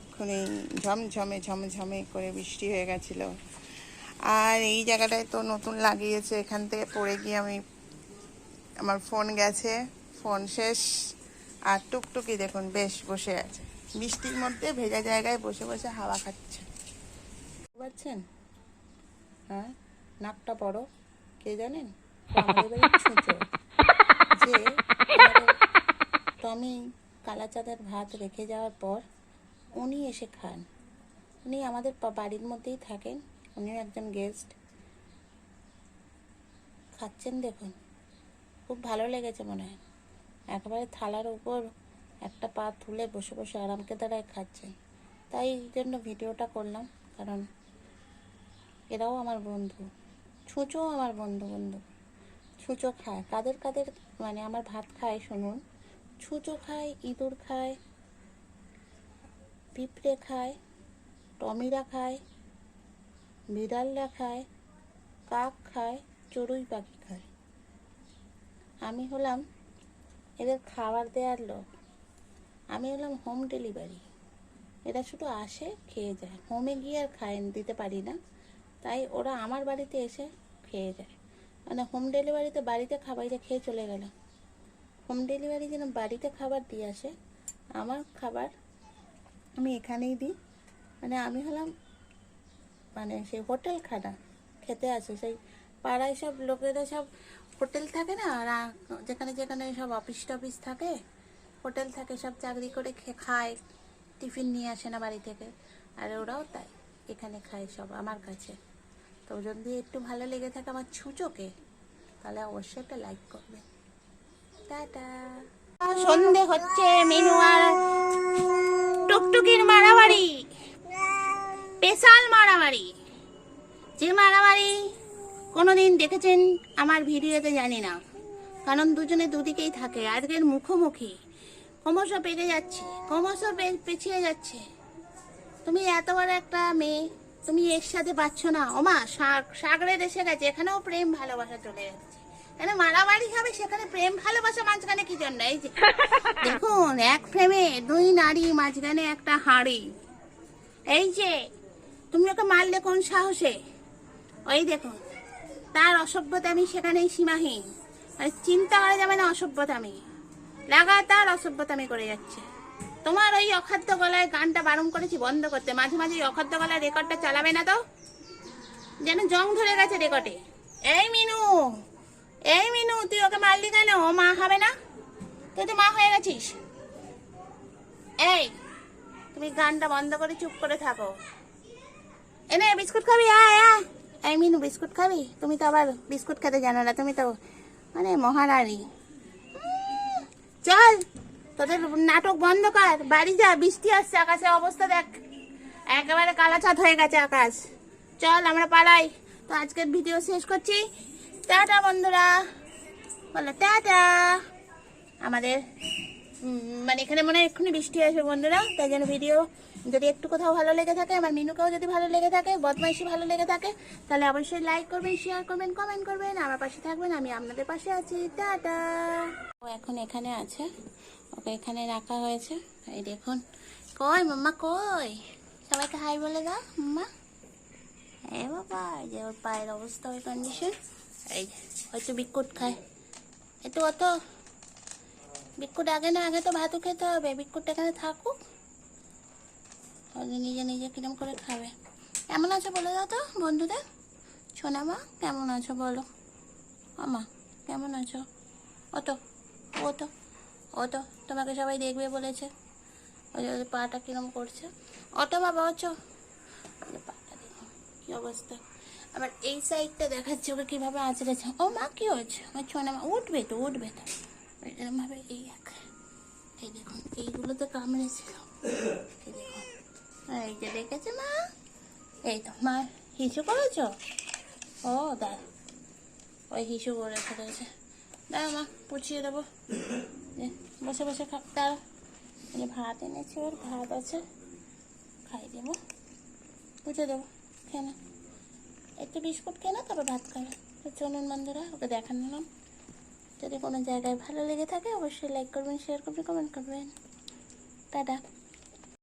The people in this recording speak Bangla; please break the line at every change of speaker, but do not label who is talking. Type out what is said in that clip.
এক্ষুনি ঝমঝমে ঝমঝমে করে বৃষ্টি হয়ে গেছিল। আর এই জায়গাটায় তো নতুন লাগিয়েছে, এখান থেকে পড়ে গিয়ে আমি, আমার ফোন গেছে, ফোন শেষ। আর টুকটুকি দেখুন, বেশ বসে আছে। বৃষ্টির মধ্যে ভেজা জায়গায় বসে বসে হাওয়া খাচ্ছে। পাচ্ছেন হ্যাঁ? নাকটা বড় কে জানেন? যে টমি কালাচাঁদের ভাত রেখে যাওয়ার পর উনি এসে খান। উনি আমাদের বাড়ির মধ্যেই থাকেন। উনিও একজন গেস্ট খাচ্ছেন দেখুন। খুব ভালো লেগেছে মনে হয়। একেবারে থালার উপর একটা পা তুলে বসে বসে আরামকে দ্বারায় খাচ্ছেন। তাই জন্য ভিডিওটা করলাম, কারণ এরাও আমার বন্ধু। ছুঁচোও আমার বন্ধু বন্ধু। ছুঁচো খায়। কাদের কাদের মানে আমার ভাত খায় শুনুন। ছুঁচো খায়, ইঁদুর খায় পিঁপড়ে খায়, টমিরা খায় বিড়ালরা খায়, কাক খায়, চড়ুই পাখি খায়। আমি হলাম এদের খাবার দেওয়ার লোক। আমি হলাম হোম ডেলিভারি এরা শুধু আসে, খেয়ে যায়। হোমে গিয়ে আর খায়, দিতে পারি না। তাই ওরা আমার বাড়িতে এসে খেয়ে যায়। মানে হোম ডেলিভারিতে বাড়িতে খাবারটা খেয়ে চলে গেল হোম ডেলিভারি যেন বাড়িতে খাবার দিয়ে আসে, আমার খাবার আমি এখানেই দিই। মানে আমি হলাম মানে সেই হোটেল খানা, খেতে আসে। সেই পাড়ায় সব লোকেরা সব হোটেল থাকে না, আর যেখানে যেখানে সব অফিস টফিস থাকে, হোটেল থাকে, সব চাকরি করে খায়, টিফিন নিয়ে আসে না বাড়ি থেকে। আর ওরাও তাই, এখানে খায় সব আমার কাছে। তো যদি একটু ভালো লেগে থাকে আমার ছুঁচোকে, তাহলে অবশ্যই একটা লাইক করবে। টাটা। সন্ধে হচ্ছে, মেনু আর টুকটুকির মারামারি। স্পেশাল মারামারি। যে মারামারি কোনোদিন দেখেছেন আমার ভিডিওতে জানি না। কারণ দুজনে দুদিকেই থাকে, আজকের মুখোমুখি। ক্রমশ পেরে যাচ্ছে, ক্রমশ পেছিয়ে যাচ্ছে। তুমি এত বড় একটা মেয়ে, তুমি এর সাথে পাচ্ছ না। ওমা সাগরের এসে গেছে, এখানেও প্রেম ভালোবাসা চলে যাচ্ছে এখানে মারামারি হবে, সেখানে প্রেম ভালোবাসা, মাঝখানে কি জন্য? এই যে দেখুন, এক ফ্রেমে দুই নারী, মাঝখানে একটা হাঁড়ি। এই যে, তুমি ওকে মারলে কোন সাহসে? ওই দেখুন, তার অসভ্যতা আমি সেখানেই সীমাহীন। চিন্তা করা যাবে না অসভ্যতা আমি। লাগাতার অসভ্যতা আমি করে যাচ্ছে। তোমার ওই অখাদ্য গলায় গানটা বারণ করেছি বন্ধ করতে। মাঝে মাঝে ওই অখাদ্য গলায় রেকর্ডটা চালাবে না তো? যেন জং ধরে গেছে রেকর্ডে। এই মিনু এই মিনু, তুই ওকে মারলি কেন? ও মা হবে না? তুই তো মা হয়ে গেছিস। এই, তুমি গানটা বন্ধ করে চুপ করে থাকো। এনে বিস্কুট খাবি, আয় এই মিনু, বিস্কুট খাবি? তুমি তো আবার বিস্কুট খেতে জানো না, তুমি তো মানে মহারানী। চল, তোদের নাটক বন্ধ কর, বাড়ি যা, বৃষ্টি আসছে, আকাশে অবস্থা দেখ। একেবারে কালাচাঁদ হয়ে গেছে আকাশ। চল, আমরা পালাই। তো আজকের ভিডিও শেষ করছি। টাটা, বন্ধুরা। বলো, টাটা। আমাদের মানে এখানে মনে হয় এক্ষুনি বৃষ্টি আসবে বন্ধুরা। তাই জন্য ভিডিও যদি একটু কোথাও ভালো লেগে থাকে, আমার মিনুকেও যদি ভালো লেগে থাকে, বদমাইশি ভালো লেগে থাকে, তাহলে অবশ্যই লাইক করবেন শেয়ার করবেন কমেন্ট করবেন, আমার পাশে থাকবেন, আমি আপনাদের পাশে আছি। টাটা! ও এখন এখানে আছে। ওকে এখানে রাখা হয়েছে। এই দেখুন। কই মাম্মা, কই? সবাইকে হাই বলে দাও, মাম্মা। এ বাবা যে ওর পায়ের অবস্থা ওই কন্ডিশন এই হয়তো বিস্কুট খায়। একটু অত। বিস্কুট আগে না, আগে তো ভাতু খেতে হবে। বিস্কুটটা এখানে থাকুক। নিজে নিজে কিরম করে খাবে। কেমন আছো বলে দাও তো বন্ধুদের। সোনা মা কেমন আছো বলো। আমা, কেমন আছো? ও তো ও তো ও তো তোমাকে সবাই দেখবে বলেছে। ওই যে পাটা কিরম করছে। অটো বাবা অচো কি অবস্থা। আবার এই সাইডটা দেখাচ্ছে ওকে কীভাবে আঁচড়েছে। ও মা, কি হয়েছে? আমার ছোনা মা উঠবে তো উঠবে তো। এরকম ভাবে এই এক এই দেখুন এইগুলো তো কামড়েছিল এই দেখুন এই যে দেখেছে মা এই তো মা হিসু করেছ ও দা ওই হিসু করে ফেলেছে দাঁড়া মা পুছিয়ে দেবো বসে বসে খা দাঁড়া ভাত এনেছি ওর ভাত আছে খাই দেবো পুছে দেবো খেয়ে একটু বিস্কুট খেয়ে না তারপর ভাত খাবে চলুন বন্ধুরা ওকে দেখানো যদি কোনো জায়গায় ভালো লেগে থাকে অবশ্যই লাইক করবেন শেয়ার করবেন কমেন্ট করবেন। টাটা।